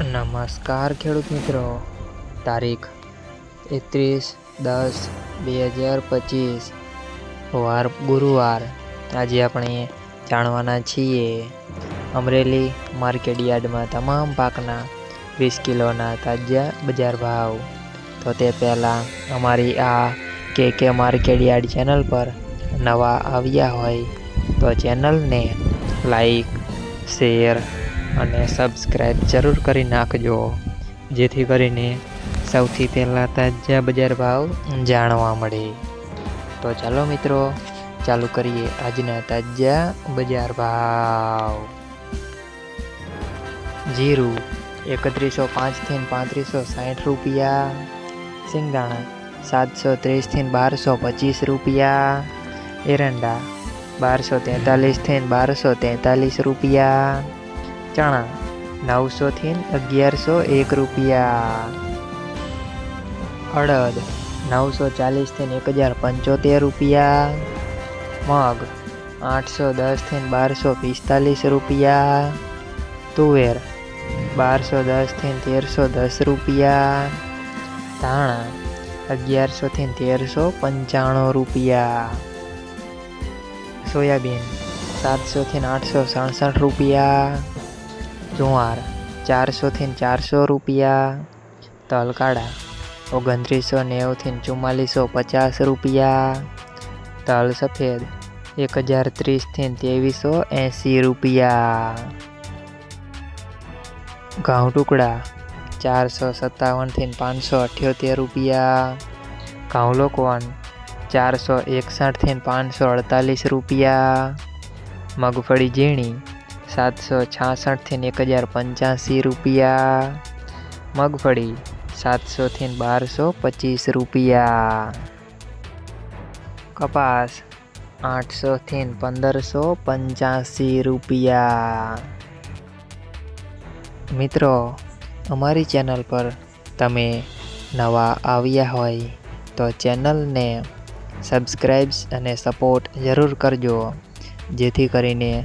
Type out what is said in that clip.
નમસ્કાર, ખેડૂત મિત્રો. તારીખ એકત્રીસ દસ બે હજાર પચીસ. વાર ગુરુવાર. આજે આપણે જાણવાના છીએ અમરેલી માર્કેટ યાર્ડમાં તમામ પાકના વીસ કિલોના તાજા બજાર ભાવ. તો તે પહેલાં અમારી આ કે કે માર્કેટ યાર્ડ ચેનલ પર નવા આવ્યા હોય તો ચેનલને લાઈક, શેર અને સબસ્ક્રાઈબ જરૂર કરી નાખજો. જેથી કરીને સૌથી પહેલાં તાજા બજાર ભાવ જાણવા મળે. તો ચાલો મિત્રો, ચાલુ કરીએ આજના તાજા બજાર ભાવ. જીરું એકત્રીસો પાંચથી પાંત્રીસો સાઠ રૂપિયા. સિંગદાણા સાતસો ત્રીસથી બારસો પચીસ રૂપિયા. એરંડા બારસો તેતાલીસથી બારસો તેતાલીસ રૂપિયા. ચણા. નવસોથી અગિયારસો એક રૂપિયા. અડદ. નવસો ચાલીસથી એક હજાર પંચોતેર રૂપિયા. મગ. આઠસો દસથી બારસો પિસ્તાલીસ રૂપિયા. તુવેર. બારસો દસથી તેરસો દસ રૂપિયા. ધાણા. અગિયારસોથી તેરસો પંચાણું રૂપિયા. સોયાબીન. સાતસોથી આઠસો સડસઠ રૂપિયા. જુવાર ચારસોથી ચારસો રૂપિયા. તલ કાળા ઓગણત્રીસો નેવુંથી ચુમ્માલીસો પચાસ રૂપિયા. તલ સફેદ એક હજાર ત્રીસથી ત્રેવીસો એંસી રૂપિયા. ઘઉં ટુકડા, ચારસો સત્તાવનથી પાંચસો અઠ્યોતેર રૂપિયા. ઘઉં લોકવન, ચારસો એકસઠથી પાંચસો અડતાલીસ રૂપિયા. મગફળી ઝીણી સાતસો છાસઠથી એક હજાર પંચ્યાસી રૂપિયા મગફળી સાતસોથી બારસો પચીસ રૂપિયા. કપાસ આઠસોથી પંદરસો પંચ્યાસી રૂપિયા. મિત્રો, અમારી ચેનલ પર તમે નવા આવ્યા હોય તો ચેનલને સબસ્ક્રાઈબ્સ અને સપોર્ટ જરૂર કરજો. જેથી કરીને